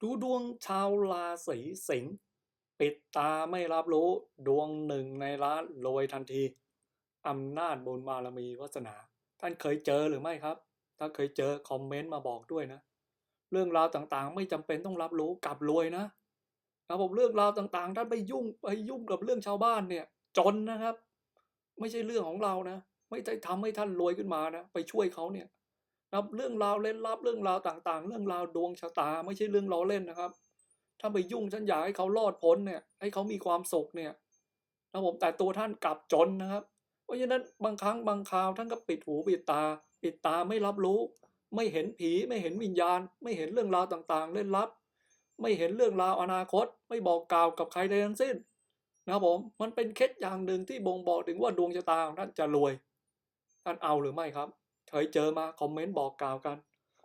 ดูดวงชาวราศีสิงห์ปิดตาไม่รับรู้ดวงหนึ่งในล้านรวยทันทีอำนาจบุญบารมีวาสนา ท่านเคยเจอหรือไม่ครับ ถ้าเคยเจอคอมเมนต์มาบอกด้วยนะ เรื่องราวต่างๆ ไม่จำเป็นต้องรับรู้กลับรวยนะครับผมเรื่องราวต่างๆท่านไปยุ่งไปยุ่งกับเรื่องชาวบ้านเนี่ย จนนะครับ ไม่ใช่เรื่องของเรานะ ไม่ได้ทำให้ท่านรวยขึ้นมานะ ไปช่วยเขาเนี่ย นะครับเรื่องราวเล่นลับเรื่องราวต่างๆ เรื่องราวดวงชะตาไม่ใช่เรื่องล้อเล่นนะครับ ถ้าไปยุ่งฉันอยากให้เขารอดพ้นเนี่ย ให้เขามีความสุขเนี่ยนะผมแต่ตัวท่านกลับจนนะครับ เพราะฉะนั้นบางครั้งบางคราวท่านก็ปิดหูปิดตา ปิดตาไม่รับรู้ ไม่เห็นผีไม่เห็นวิญญาณ ไม่เห็นเรื่องราวต่างๆ เล่นลับ ไม่เห็นเรื่องราวอนาคต ไม่บอกกล่าวกับใครใดทั้งสิ้นนะครับผมมันเป็นเคล็ดอย่างหนึ่งที่บ่งบอกถึงว่าดวงชะตาของท่านจะรวยท่านเอาหรือไม่ครับ เคยเจอมาคอมเมนต์บอกกล่าวกัน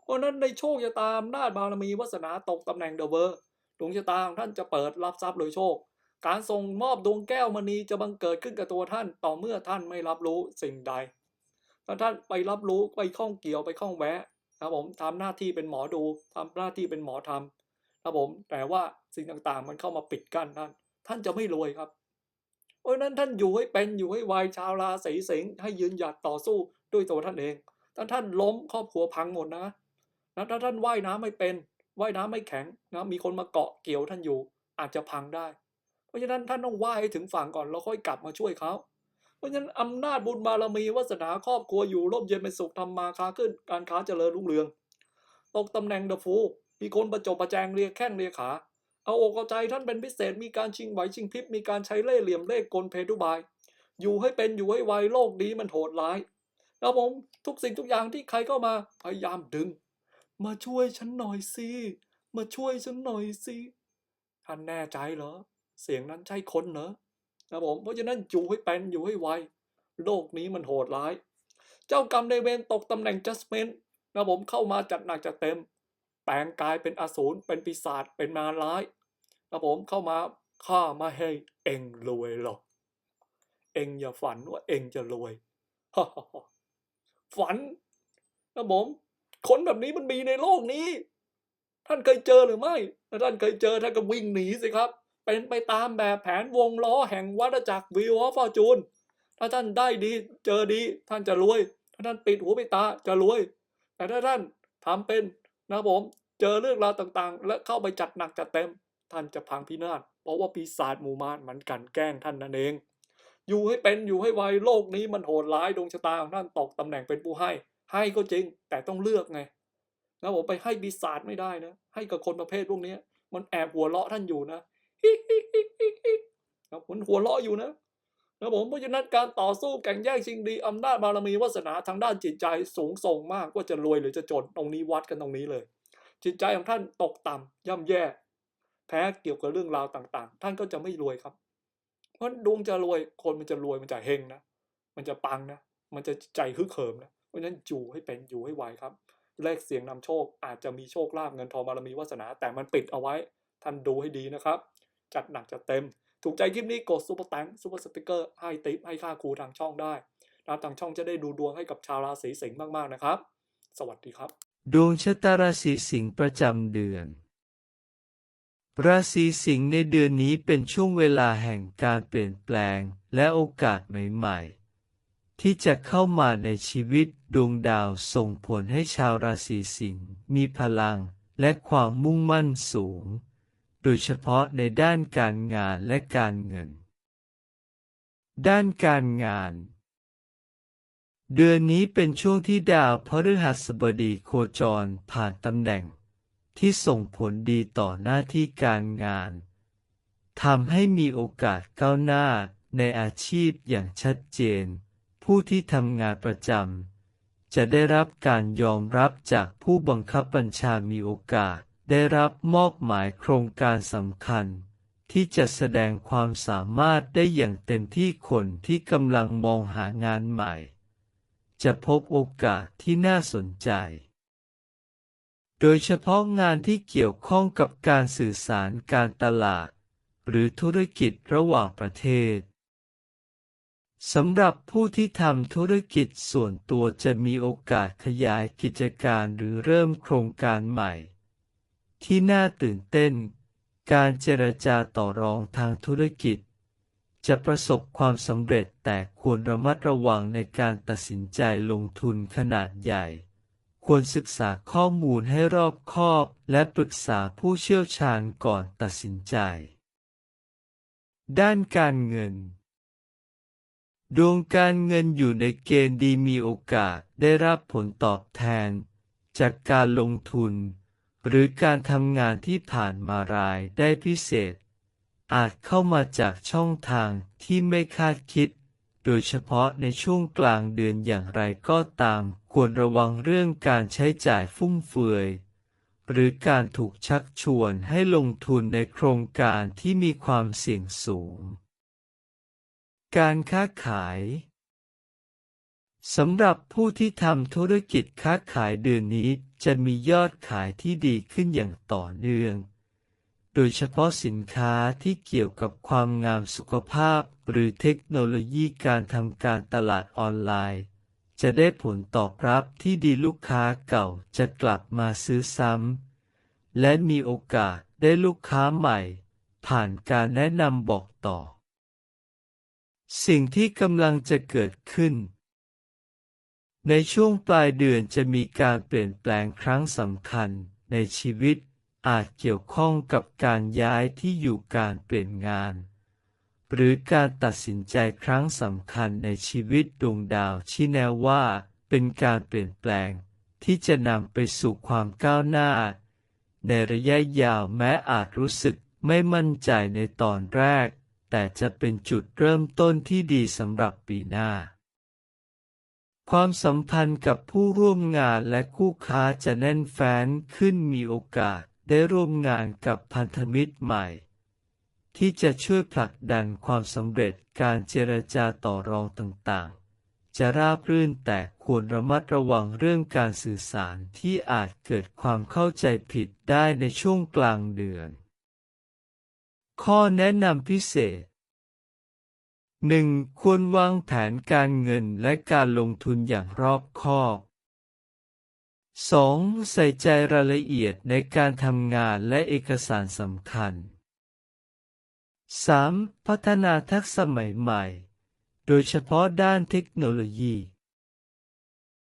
เพราะนั้นในโชคชะตาอำนาจบารมีวาสนาตกตำแหน่งเดอะเวอร์ดวงชะตาของท่านจะเปิดรับทรัพย์โดยโชค การส่งมอบดวงแก้วมณีจะบังเกิดขึ้นกับตัวท่าน ต่อเมื่อท่านไม่รับรู้สิ่งใดถ้าท่านไปรับรู้ไปข้องเกี่ยวไปข้องแวะนะครับผมทำหน้าที่เป็นหมอดูทำหน้าที่เป็นหมอทำนะครับผมแต่ว่าสิ่งต่างๆ มันเข้ามาปิดกั้นท่าน ท่านจะไม่รวยครับเพราะฉะนั้นท่านอยู่ให้เป็นอยู่ให้ไวชาวราศีสิงห์ให้ยืนหยัดต่อสู้ด้วยตัวท่านเอง ถ้าท่านล้มครอบครัวพังหมดนะนะถ้าท่านว่ายน้ำไม่เป็นว่ายน้ำไม่แข็งนะมีคนมาเกาะเกี่ยวท่านอยู่ อาจจะพังได้ เพราะฉะนั้นท่านต้องว่ายให้ถึงฝั่งก่อนแล้วค่อยกลับมาช่วยเขาเพราะฉะนั้นอำนาจบุญบารมีวาสนาครอบครัวอยู่ร่มเย็นเป็นสุขทำมาค้าขึ้น การค้าเจริญรุ่งเรืองตกตำแหน่งเดอะฟูมีคนประจบประแจงเรียกแข้งเรียกขา เอาอกเอาใจท่านเป็นพิเศษมีการชิงไหวชิงพริบมีการใช้เล่ห์เหลี่ยมเล่ห์กลเพทุบาย อยู่ให้เป็นอยู่ให้ไวโลกนี้มันโหดร้าย แล้วผมทุกสิ่งทุกอย่างที่ใครเข้ามาพยายามดึง มาช่วยฉันหน่อยสิมาช่วยฉันหน่อยสิท่านแน่ใจเหรอ เสียงนั้นใช่คนเหรอนะผมเพราะฉะนั้นอยู่ให้เป็นอยู่ให้ไวโลกนี้มันโหดร้าย เจ้ากรรมในเวรตกตำแหน่ง judgment นะผมเข้ามาจัดหนักจัดเต็ม แปลงกายเป็นอสูรเป็นปีศาจเป็นมารร้ายนะผมเข้ามาข้ามาให้เองรวยหรอก เองอย่าฝันว่าเองจะรวย ฝันนะผมคนแบบนี้มันมีในโลกนี้ ท่านเคยเจอหรือไม่ถ้าท่านเคยเจอท่านก็วิ่งหนีสิครับ เป็นไปตามแบบแผนวงล้อแห่งวัฏจักรวิวอฟอร์จูนถ้าท่านได้ดีเจอดี ท่านจะรวย ถ้าท่านปิดหูปิดตาจะรวย แต่ถ้าท่านทำเป็นนะผมเจอเรื่องราวต่างๆ และเข้าไปจัดหนักจัดเต็ม ท่านจะพังพินาศเพราะว่าปีศาจหมู่มารมันกันแกล้งท่านนั่นเอง อยู่ให้เป็นอยู่ให้ไวโลกนี้มันโหดร้ายดวงชะตาของท่านตกตำแหน่งเป็นผู้ให้ ให้ก็จริง แต่ต้องเลือกไงนะผมไปให้ปีศาจไม่ได้นะ ให้กับคนประเภทพวกนี้มันแอบหัวเราะท่านอยู่นะนะผมหัวเราะอยู่นะนะผมเพราะฉะนั้นการต่อสู้แข่งแย่งชิงดีอำนาจบารมีวาสนาทางด้านจิตใจสูงส่งมากว่าจะรวยหรือจะจนตรงนี้วัดกันตรงนี้เลย จิตใจของท่านตกต่ำย่ำแย่ แพ้เกี่ยวกับเรื่องราวต่างๆ ท่านก็จะไม่รวยครับ ราะดวงจะรวยคนมันจะรวยมันจะเฮงนะมันจะปังนะมันจะใจฮึกเหิมนะเพราะฉะนั้นอยู่ให้เป็นอยู่ให้ไวครับเลขเสียงนำโชคอาจจะมีโชคลาภเงินทองบารมีวาสนา แต่มันปิดเอาไว้ ท่านดูให้ดีนะครับ จัดหนักจัดเต็ม ถูกใจคลิปนี้กดซุปเปอร์แตงซุปเปอร์สติกเกอร์ให้ติปให้ค่าครูทางช่องได้นะทางช่องจะได้ดูดวงให้กับชาวราศีสิงห์มากๆนะครับ สวัสดีครับ ดวงชะตาราศีสิงห์ประจำเดือน ราศีสิงห์ในเดือนนี้เป็นช่วงเวลาแห่งการเปลี่ยนแปลงและโอกาสใหม่ๆ ที่จะเข้ามาในชีวิตดวงดาวส่งผลให้ชาวราศีสิงห์มีพลังและความมุ่งมั่นสูง โดยเฉพาะในด้านการงานและการเงิน ด้านการงาน เดือนนี้เป็นช่วงที่ดาวพฤหัสบดีโคจรผ่านตำแหน่ง ที่ส่งผลดีต่อหน้าที่การงานทำให้มีโอกาสก้าวหน้าในอาชีพอย่างชัดเจน ผู้ที่ทำงานประจำจะได้รับการยอมรับจากผู้บังคับบัญชามีโอกาส ได้รับมอบหมายโครงการสำคัญ ที่จะแสดงความสามารถได้อย่างเต็มที่คนที่กำลังมองหางานใหม่ จะพบโอกาสที่น่าสนใจ โดยเฉพาะงานที่เกี่ยวข้องกับการสื่อสารการตลาด หรือธุรกิจระหว่างประเทศสำหรับผู้ที่ทำธุรกิจส่วนตัวจะมีโอกาสขยายกิจการหรือเริ่มโครงการใหม่ ที่น่าตื่นเต้น การเจรจาต่อรองทางธุรกิจ จะประสบความสำเร็จแต่ควรระมัดระวังในการตัดสินใจลงทุนขนาดใหญ่ ควรศึกษาข้อมูลให้รอบคอบ และปรึกษาผู้เชี่ยวชาญก่อนตัดสินใจ ด้านการเงิน ดวงการเงินอยู่ในเกณฑ์ดีมีโอกาสได้รับผลตอบแทน จากการลงทุน หรือการทำงานที่ผ่านมารายได้พิเศษ อาจเข้ามาจากช่องทางที่ไม่คาดคิด โดยเฉพาะในช่วงกลางเดือนอย่างไรก็ตาม ควรระวังเรื่องการใช้จ่ายฟุ่มเฟือย หรือการถูกชักชวนให้ลงทุนในโครงการที่มีความเสี่ยงสูง การค้าขายสำหรับผู้ที่ทำธุรกิจค้าขายเดือนนี้จะมียอดขายที่ดีขึ้นอย่างต่อเนื่อง โดยเฉพาะสินค้าที่เกี่ยวกับความงามสุขภาพ หรือเทคโนโลยีการทำการตลาดออนไลน์ จะได้ผลตอบรับที่ดีลูกค้าเก่าจะกลับมาซื้อซ้ำ และมีโอกาสได้ลูกค้าใหม่ ผ่านการแนะนำบอกต่อ สิ่งที่กำลังจะเกิดขึ้น ในช่วงปลายเดือนจะมีการเปลี่ยนแปลงครั้งสำคัญในชีวิตอาจเกี่ยวข้องกับการย้ายที่อยู่การเปลี่ยนงาน หรือการตัดสินใจครั้งสำคัญในชีวิตดวงดาวชี้แนวว่า เป็นการเปลี่ยนแปลง ที่จะนำไปสู่ความก้าวหน้า ในระยะยาวแม้อาจรู้สึกไม่มั่นใจในตอนแรก แต่จะเป็นจุดเริ่มต้นที่ดีสำหรับปีหน้า ความสัมพันธ์กับผู้ร่วมงานและคู่ค้าจะแน่นแฟ้นขึ้นมีโอกาสได้ร่วมงานกับพันธมิตรใหม่ ที่จะช่วยผลักดันความสำเร็จการเจรจาต่อรองต่างๆ จะราบรื่นแต่ควรระมัดระวังเรื่องการสื่อสารที่อาจเกิดความเข้าใจผิดได้ในช่วงกลางเดือน ข้อแนะนำพิเศษ 1. ควรวางแผนการเงินและการลงทุนอย่างรอบคอบ 2. ใส่ใจรายละเอียดในการทำงานและเอกสารสำคัญ 3. พัฒนาทักษะใหม่ ๆ โดยเฉพาะด้านเทคโนโลยี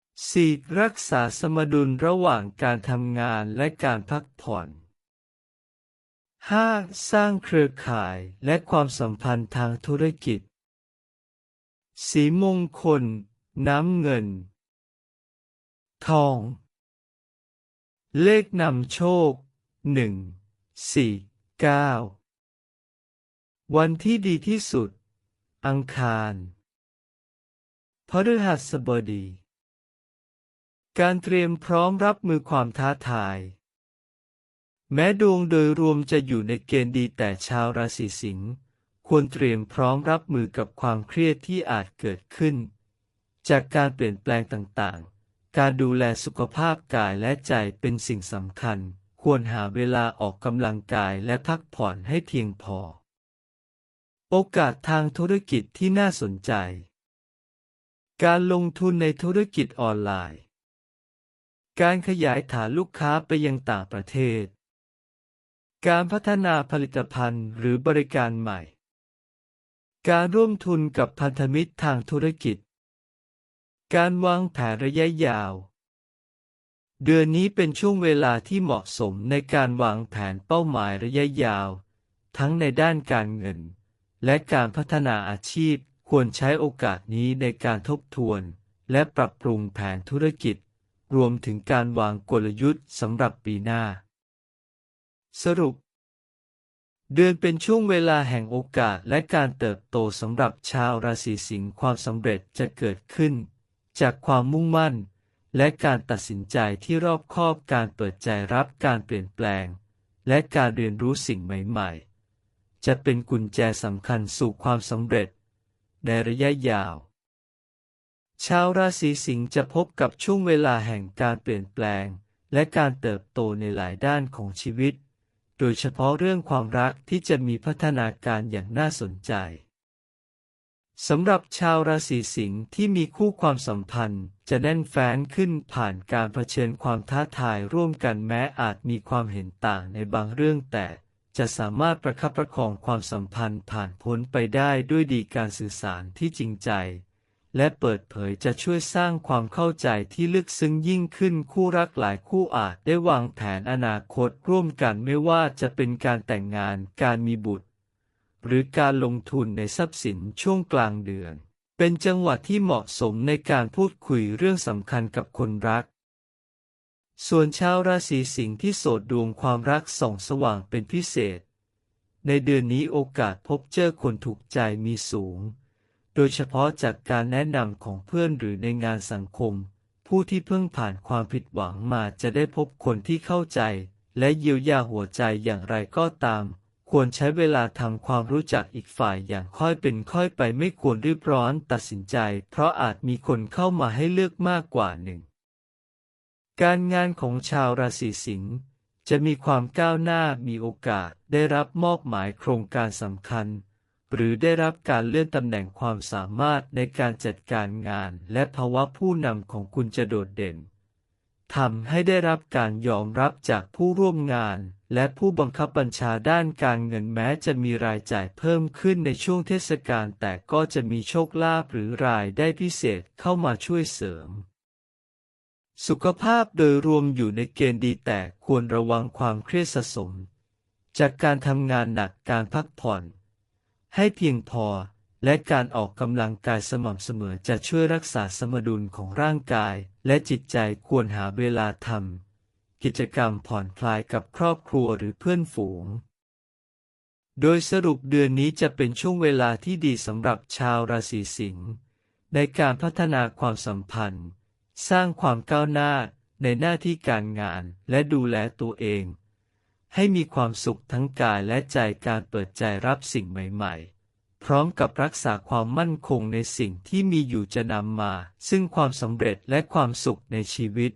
4. รักษาสมดุลระหว่างการทำงานและการพักผ่อน 5. สร้างเครือข่ายและความสัมพันธ์ทางธุรกิจ สีมงคล น้ำเงิน ทอง เลขนำโชคหนึ่งสี่เก้า วันที่ดีที่สุด อังคารพฤหัสบดี การเตรียมพร้อมรับมือความท้าทาย แม้ดวงโดยรวมจะอยู่ในเกณฑ์ดีแต่ชาวราศีสิงห์ควรเตรียมพร้อมรับมือกับความเครียดที่อาจเกิดขึ้น จากการเปลี่ยนแปลงต่างๆ การดูแลสุขภาพกายและใจเป็นสิ่งสำคัญ ควรหาเวลาออกกำลังกายและพักผ่อนให้เพียงพอ โอกาสทางธุรกิจที่น่าสนใจ การลงทุนในธุรกิจออนไลน์ การขยายฐานลูกค้าไปยังต่างประเทศ การพัฒนาผลิตภัณฑ์หรือบริการใหม่ การร่วมทุนกับพันธมิตรทางธุรกิจ การวางแผนระยะยาว เดือนนี้เป็นช่วงเวลาที่เหมาะสมในการวางแผนเป้าหมายระยะยาว ทั้งในด้านการเงิน และการพัฒนาอาชีพควรใช้โอกาสนี้ในการทบทวน และปรับปรุงแผนธุรกิจ รวมถึงการวางกลยุทธ์สำหรับปีหน้า สรุป เดือนเป็นช่วงเวลาแห่งโอกาสและการเติบโตสำหรับชาวราศีสิงห์ความสำเร็จจะเกิดขึ้น จากความมุ่งมั่น และการตัดสินใจที่รอบคอบการเปิดใจรับการเปลี่ยนแปลง และการเรียนรู้สิ่งใหม่ ๆ จะเป็นกุญแจสำคัญสู่ความสำเร็จ ในระยะยาว ชาวราศีสิงห์จะพบกับช่วงเวลาแห่งการเปลี่ยนแปลง และการเติบโตในหลายด้านของชีวิต โดยเฉพาะเรื่องความรักที่จะมีพัฒนาการอย่างน่าสนใจ สำหรับชาวราศีสิงห์ที่มีคู่ความสัมพันธ์จะแน่นแฟ้นขึ้นผ่านการเผชิญความท้าทายร่วมกันแม้อาจมีความเห็นต่างในบางเรื่องแต่ จะสามารถประคับประคองความสัมพันธ์ผ่านพ้นไปได้ด้วยดีการสื่อสารที่จริงใจ และเปิดเผยจะช่วยสร้างความเข้าใจที่ลึกซึ้งยิ่งขึ้นคู่รักหลายคู่อาจได้วางแผนอนาคตร่วมกันไม่ว่าจะเป็นการแต่งงานการมีบุตร หรือการลงทุนในทรัพย์สินช่วงกลางเดือน เป็นจังหวะที่เหมาะสมในการพูดคุยเรื่องสำคัญกับคนรัก ส่วนชาวราศีสิงห์ที่โสดดวงความรักส่องสว่างเป็นพิเศษ ในเดือนนี้โอกาสพบเจอคนถูกใจมีสูง โดยเฉพาะจากการแนะนำของเพื่อนหรือในงานสังคม ผู้ที่เพิ่งผ่านความผิดหวังมาจะได้พบคนที่เข้าใจ และเยียวยาหัวใจอย่างไรก็ตาม ควรใช้เวลาทำความรู้จักอีกฝ่ายอย่างค่อยเป็นค่อยไปไม่ควรรีบร้อนตัดสินใจ เพราะอาจมีคนเข้ามาให้เลือกมากกว่าหนึ่ง การงานของชาวราศีสิงห์จะมีความก้าวหน้ามีโอกาสได้รับมอบหมายโครงการสำคัญ หรือได้รับการเลื่อนตำแหน่งความสามารถในการจัดการงานและภาวะผู้นำของคุณจะโดดเด่นทำให้ได้รับการยอมรับจากผู้ร่วมงาน และผู้บังคับบัญชาด้านการเงินแม้จะมีรายจ่ายเพิ่มขึ้นในช่วงเทศกาลแต่ก็จะมีโชคลาภหรือรายได้พิเศษเข้ามาช่วยเสริม สุขภาพโดยรวมอยู่ในเกณฑ์ดีแต่ควรระวังความเครียดสะสม จากการทำงานหนักการพักผ่อน ให้เพียงพอและการออกกำลังกายสม่ำเสมอจะช่วยรักษาสมดุลของร่างกาย และจิตใจควรหาเวลาทำกิจกรรมผ่อนคลายกับครอบครัวหรือเพื่อนฝูง โดยสรุปเดือนนี้จะเป็นช่วงเวลาที่ดีสำหรับชาวราศีสิงห์ในการพัฒนาความสัมพันธ์ สร้างความก้าวหน้าในหน้าที่การงานและดูแลตัวเอง ให้มีความสุขทั้งกายและใจการเปิดใจรับสิ่งใหม่ๆ พร้อมกับรักษาความมั่นคงในสิ่งที่มีอยู่จะนำมา ซึ่งความสำเร็จและความสุขในชีวิต